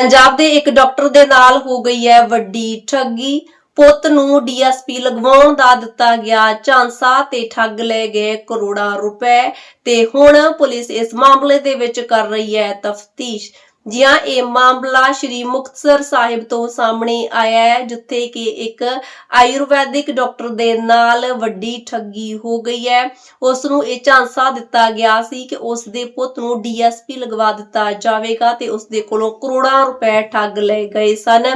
ਪੰਜਾਬ ਦੇ ਇੱਕ ਡਾਕਟਰ ਦੇ ਨਾਲ ਹੋ ਗਈ ਹੈ ਵੱਡੀ ਠੱਗੀ। ਪੁੱਤ ਨੂੰ ਡੀਐਸਪੀ ਲਗਵਾਉਣ ਦਾ ਦਿੱਤਾ ਗਿਆ ਝਾਂਸਾ ਤੇ ਠੱਗ ਲੈ ਗਏ ਕਰੋੜਾਂ ਰੁਪਏ ਤੇ ਹੁਣ ਪੁਲਿਸ ਇਸ ਮਾਮਲੇ ਦੇ ਵਿੱਚ ਕਰ ਰਹੀ ਹੈ ਤਫਤੀਸ਼। ਜੀ ਇਹ ਮਾਮਲਾ ਸ਼੍ਰੀ ਮੁਕਤਸਰ ਸਾਹਿਬ ਤੋਂ ਸਾਹਮਣੇ ਆਇਆ ਹੈ, ਜਿੱਥੇ ਕਿ ਇੱਕ ਆਯੁਰਵੈਦਿਕ ਡਾਕਟਰ ਦੇ ਨਾਲ ਵੱਡੀ ਠੱਗੀ ਹੋ ਗਈ ਹੈ। ਉਸ ਨੂੰ ਇਹ ਝਾਂਸਾ ਦਿੱਤਾ ਗਿਆ ਸੀ ਕਿ ਉਸ ਦੇ ਪੁੱਤ ਨੂੰ ਡੀਐਸਪੀ ਲਗਵਾ ਦਿੱਤਾ ਜਾਵੇਗਾ ਤੇ ਉਸ ਦੇ ਕੋਲੋਂ ਕਰੋੜਾਂ ਰੁਪਏ ਠੱਗ ਲਏ ਗਏ ਸਨ।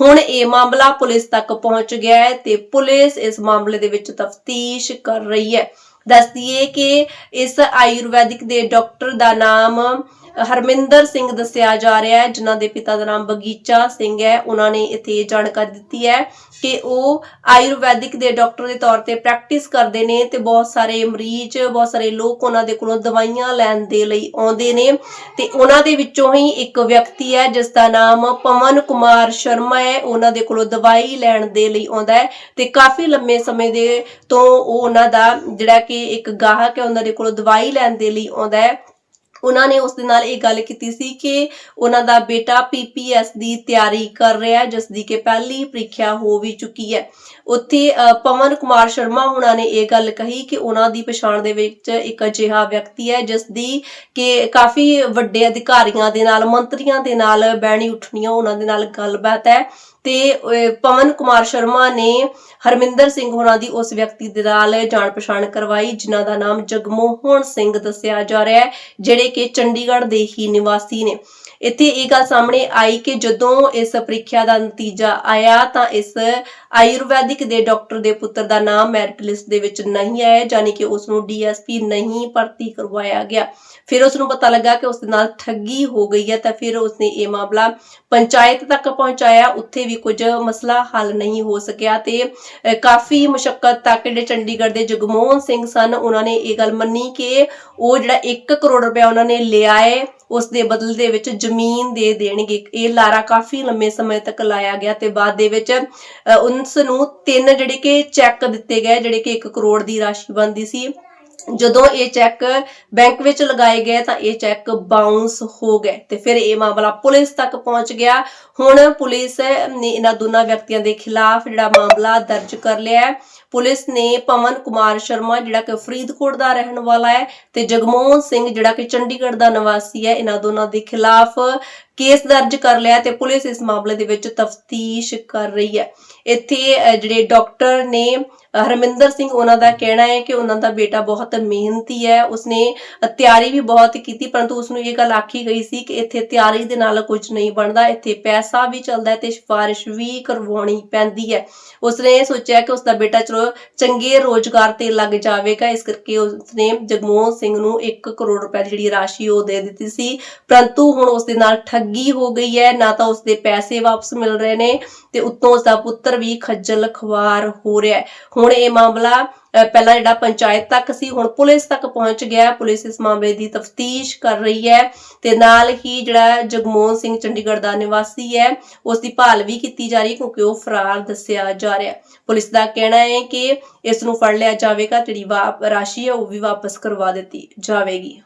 ਹੁਣ ਇਹ ਮਾਮਲਾ ਪੁਲਿਸ ਤੱਕ ਪਹੁੰਚ ਗਿਆ ਹੈ ਤੇ ਪੁਲਿਸ ਇਸ ਮਾਮਲੇ ਦੇ ਵਿੱਚ ਤਫਤੀਸ਼ ਕਰ ਰਹੀ ਹੈ। ਦੱਸਦੀਏ ਕਿ ਇਸ ਆਯੁਰਵੈਦਿਕ ਦੇ ਡਾਕਟਰ ਦਾ ਨਾਮ ਹਰਮਿੰਦਰ ਸਿੰਘ ਦੱਸਿਆ ਜਾ ਰਿਹਾ ਹੈ, ਜਿਨ੍ਹਾਂ ਦੇ ਪਿਤਾ ਦਾ ਨਾਮ ਬਗੀਚਾ ਸਿੰਘ ਹੈ, ਉਹਨਾਂ ਨੇ ਇੱਥੇ ਜਾਣਕਾਰੀ ਦਿੱਤੀ ਹੈ ਕਿ ਉਹ ਆਯੁਰਵੈਦਿਕ ਦੇ ਡਾਕਟਰ ਦੇ ਤੌਰ ਤੇ ਪ੍ਰੈਕਟਿਸ ਕਰਦੇ ਨੇ ਤੇ ਬਹੁਤ ਸਾਰੇ ਮਰੀਜ਼, ਬਹੁਤ ਸਾਰੇ ਲੋਕ ਉਹਨਾਂ ਦੇ ਕੋਲੋਂ ਦਵਾਈਆਂ ਲੈਣ ਦੇ ਲਈ ਆਉਂਦੇ ਨੇ ਤੇ ਉਹਨਾਂ ਦੇ ਵਿੱਚੋਂ ਹੀ ਇੱਕ ਵਿਅਕਤੀ ਹੈ, ਜਿਸ ਦਾ ਨਾਮ ਪਵਨ ਕੁਮਾਰ ਸ਼ਰਮਾ ਹੈ ਉਹਨਾਂ ਦੇ ਕੋਲੋਂ ਦਵਾਈ ਲੈਣ ਦੇ ਲਈ ਆਉਂਦਾ ਹੈ ਤੇ ਕਾਫੀ ਲੰਮੇ ਸਮੇਂ ਦੇ ਤੋਂ ਉਹ ਉਹਨਾਂ ਦਾ ਜਿਹੜਾ ਕਿ ਇੱਕ ਗਾਹਕ ਹੈ, ਉਹਨਾਂ ਦੇ ਕੋਲੋਂ ਦਵਾਈ ਲੈਣ ਦੇ ਲਈ ਆਉਂਦਾ ਹੈ। ਉਹਨਾਂ ਨੇ ਉਸ ਦੇ ਨਾਲ ਇਹ ਗੱਲ ਕੀਤੀ ਸੀ ਕਿ ਉਹਨਾਂ ਦਾ ਬੇਟਾ ਪੀਪੀਐਸ ਦੀ ਤਿਆਰੀ ਕਰ ਰਿਹਾ ਹੈ ਜਿਸ ਦੀ ਕਿ ਪਹਿਲੀ ਪ੍ਰੀਖਿਆ ਹੋ ਵੀ ਚੁੱਕੀ ਹੈ। ਉੱਥੇ ਅ, ਪਵਨ ਕੁਮਾਰ ਸ਼ਰਮਾ ਉਹਨਾਂ ਨੇ ਇਹ ਗੱਲ ਕਹੀ ਕਿ ਉਹਨਾਂ ਦੀ ਪਛਾਣ ਦੇ ਵਿੱਚ ਇੱਕ ਅਜਿਹਾ ਵਿਅਕਤੀ ਹੈ ਜਿਸ ਦੀ ਕਿ ਕਾਫੀ ਵੱਡੇ ਅਧਿਕਾਰੀਆਂ ਦੇ ਨਾਲ ਮੰਤਰੀਆਂ ਦੇ ਨਾਲ ਬਹਿਣੀ ਉੱਠਣੀਆਂ ਉਹਨਾਂ ਦੇ ਨਾਲ ਗੱਲਬਾਤ ਹੈ। ਤੇ ਪਵਨ ਕੁਮਾਰ ਸ਼ਰਮਾ ਨੇ ਹਰਮਿੰਦਰ ਸਿੰਘ ਹੋਰਾਂ ਦੀ ਉਸ ਵਿਅਕਤੀ ਦੇ ਨਾਲ ਜਾਣ ਪਛਾਣ ਕਰਵਾਈ, ਜਿਨ੍ਹਾਂ ਦਾ ਨਾਮ ਜਗਮੋਹਨ ਸਿੰਘ ਦੱਸਿਆ ਜਾ ਰਿਹਾ ਹੈ, ਜਿਹੜੇ ਕਿ ਚੰਡੀਗੜ੍ਹ ਦੇ ਹੀ ਨਿਵਾਸੀ ਨੇ। ਇੱਥੇ ਇਹ ਗੱਲ ਸਾਹਮਣੇ ਆਈ ਕਿ ਜਦੋਂ ਇਸ ਪ੍ਰੀਖਿਆ ਦਾ ਨਤੀਜਾ ਆਇਆ ਤਾਂ ਇਸ ਆਯੁਰਵੈਦਿਕ ਦੇ ਡਾਕਟਰ ਦੇ ਪੁੱਤਰ ਦਾ ਨਾਮ ਮੈਰਿਟ ਲਿਸਟ ਦੇ ਵਿੱਚ ਨਹੀਂ ਆਇਆ, ਯਾਨੀ ਕਿ ਉਸ ਨੂੰ ਡੀਐਸਪੀ ਨਹੀਂ ਭਰਤੀ ਕਰਵਾਇਆ ਗਿਆ। ਫਿਰ ਉਸ ਨੂੰ ਪਤਾ ਲੱਗਾ ਕਿ ਉਸ ਦੇ ਨਾਲ ਠੱਗੀ ਹੋ ਗਈ ਹੈ ਤਾਂ ਫਿਰ ਉਸ ਨੇ ਇਹ ਮਾਮਲਾ ਪੰਚਾਇਤ ਤੱਕ ਪਹੁੰਚਾਇਆ। ਉੱਥੇ ਵੀ ਕੁਝ ਮਸਲਾ ਹੱਲ ਨਹੀਂ ਹੋ ਸਕਿਆ ਤੇ ਕਾਫੀ ਮੁਸ਼ਕਲ ਤੱਕ ਜਿਹੜੇ ਚੰਡੀਗੜ੍ਹ ਦੇ ਜਗਮੋਹਨ ਸਿੰਘ ਸਨ, ਉਹਨਾਂ ਨੇ ਇਹ ਗੱਲ ਮੰਨੀ ਕਿ ਉਹ ਜਿਹੜਾ 1 ਕਰੋੜ ਰੁਪਇਆ ਉਹਨਾਂ ਨੇ ਲਿਆ ਹੈ ਉਸ ਦੇ ਬਦਲ ਦੇ ਵਿੱਚ ਜ਼ਮੀਨ ਦੇ ਦੇਣਗੇ। ਇਹ ਲਾਰਾ ਕਾਫੀ ਲੰਮੇ ਸਮੇਂ ਤੱਕ ਲਾਇਆ ਗਿਆ ਤੇ ਬਾਅਦ ਦੇ ਵਿੱਚ ਉਸ ਨੂੰ ਤਿੰਨ ਜਿਹੜੇ ਕਿ ਚੈੱਕ ਦਿੱਤੇ ਗਏ, ਜਿਹੜੇ ਕਿ 1 ਕਰੋੜ ਦੀ ਰਾਸ਼ੀ ਬਣਦੀ ਸੀ। ਜਦੋਂ ਇਹ ਚੈੱਕ ਬੈਂਕ ਵਿੱਚ ਲਗਾਏ ਗਏ ਤਾਂ ਇਹ ਚੈੱਕ ਬਾਉਂਸ ਹੋ ਗਏ ਤੇ ਫਿਰ ਇਹ ਮਾਮਲਾ ਪੁਲਿਸ ਤੱਕ ਪਹੁੰਚ ਗਿਆ। ਹੁਣ ਪੁਲਿਸ ਨੇ ਇਹਨਾਂ ਦੋਨਾਂ ਵਿਅਕਤੀਆਂ ਦੇ ਖਿਲਾਫ ਜਿਹੜਾ ਮਾਮਲਾ ਦਰਜ ਕਰ ਲਿਆ ਹੈ। ਪੁਲਿਸ ਨੇ ਪਵਨ ਕੁਮਾਰ ਸ਼ਰਮਾ, ਜਿਹੜਾ ਕਿ ਫਰੀਦਕੋਟ ਦਾ ਰਹਿਣ ਵਾਲਾ ਹੈ, ਤੇ ਜਗਮੋਹਨ ਸਿੰਘ, ਜਿਹੜਾ ਕਿ ਚੰਡੀਗੜ੍ਹ ਦਾ ਨਿਵਾਸੀ ਹੈ, ਇਹਨਾਂ ਦੋਨਾਂ ਦੇ ਖਿਲਾਫ ਕੇਸ ਦਰਜ ਕਰ ਲਿਆ ਤੇ ਪੁਲਿਸ ਇਸ ਮਾਮਲੇ ਦੇ ਵਿੱਚ ਤਫਤੀਸ਼ ਕਰ ਰਹੀ ਹੈ। ਇੱਥੇ ਜਿਹੜੇ ਡਾਕਟਰ ਨੇ ਹਰਮਿੰਦਰ ਸਿੰਘ, ਉਹਨਾਂ ਦਾ ਕਹਿਣਾ ਹੈ ਕਿ ਉਹਨਾਂ ਦਾ ਬੇਟਾ ਬਹੁਤ ਮਿਹਨਤੀ ਹੈ। ਉਸਨੇ ਤਿਆਰੀ ਵੀ ਬਹੁਤ ਕੀਤੀ, ਪਰੰਤੂ ਉਸਨੂੰ ਇਹ ਗੱਲ ਆਖੀ ਗਈ ਸੀ ਕਿ ਇੱਥੇ ਤਿਆਰੀ ਦੇ ਨਾਲ ਕੁਝ ਨਹੀਂ ਬਣਦਾ। ਇੱਥੇ ਪੈਸਾ ਵੀ ਚੱਲਦਾ ਹੈ ਤੇ ਸਿਫਾਰਿਸ਼ ਵੀ ਕਰਵਾਉਣੀ ਪੈਂਦੀ ਹੈ। ਉਸਨੇ ਸੋਚਿਆ ਕਿ ਉਸਦਾ ਬੇਟਾ ਚਲੋ ਚੰਗੇ ਰੋਜ਼ਗਾਰ ਤੇ ਲੱਗ ਜਾਵੇਗਾ। ਇਸ ਕਰਕੇ ਉਸਨੇ ਜਗਮੋਹਨ ਸਿੰਘ ਨੂੰ 1 ਕਰੋੜ ਰੁਪਏ ਦੀ ਜਿਹੜੀ ਰਾਸ਼ੀ ਉਹ ਦੇ ਦਿੱਤੀ ਸੀ। ਪਰੰਤੂ ਹੁਣ ਉਸ ਦੇ ਨਾਲ ਠੱਗ ਹੋ ਗਈ ਹੈ, ਨਾ ਤਾਂ ਉਸਦੇ ਪੈਸੇ ਵਾਪਸ ਮਿਲ ਰਹੇ ਨੇ ਤੇ ਉੱਤੋਂ ਉਸ ਪੁੱਤਰ ਵੀ ਖੱਜਲ ਖਵਾਰ ਹੋ ਰਿਹਾ ਹੈ। ਹੁਣ ਇਹ ਮਾਮਲਾ ਪਹਿਲਾਂ ਜਿਹੜਾ ਪੰਚਾਇਤ ਤੱਕ ਸੀ, ਹੁਣ ਪੁਲਿਸ ਤੱਕ ਪਹੁੰਚ ਗਿਆ ਪੁਲਿਸ ਇਸ ਮਾਮਲੇ ਦੀ ਤਫਤੀਸ਼ ਕਰ ਰਹੀ ਹੈ ਤੇ ਨਾਲ ਹੀ ਜਿਹੜਾ ਜਗਮੋਹਨ ਸਿੰਘ ਚੰਡੀਗੜ੍ਹ ਦਾ ਨਿਵਾਸੀ ਹੈ ਉਸ ਦੀ ਭਾਲ ਵੀ ਕੀਤੀ ਜਾ ਰਹੀ ਹੈ ਕਿਉਂਕਿ ਉਹ ਫਰਾਰ ਦੱਸਿਆ ਜਾ ਰਿਹਾ ਪੁਲਿਸ ਦਾ ਕਹਿਣਾ ਹੈ ਕਿ ਇਸ ਨੂੰ ਫੜ ਲਿਆ ਜਾਵੇਗਾ ਜਿਹੜੀ ਵਾ- ਰਾਸ਼ੀ ਹੈ ਉਹ ਵੀ ਵਾਪਸ ਕਰਵਾ ਦਿੱਤੀ ਜਾਵੇਗੀ।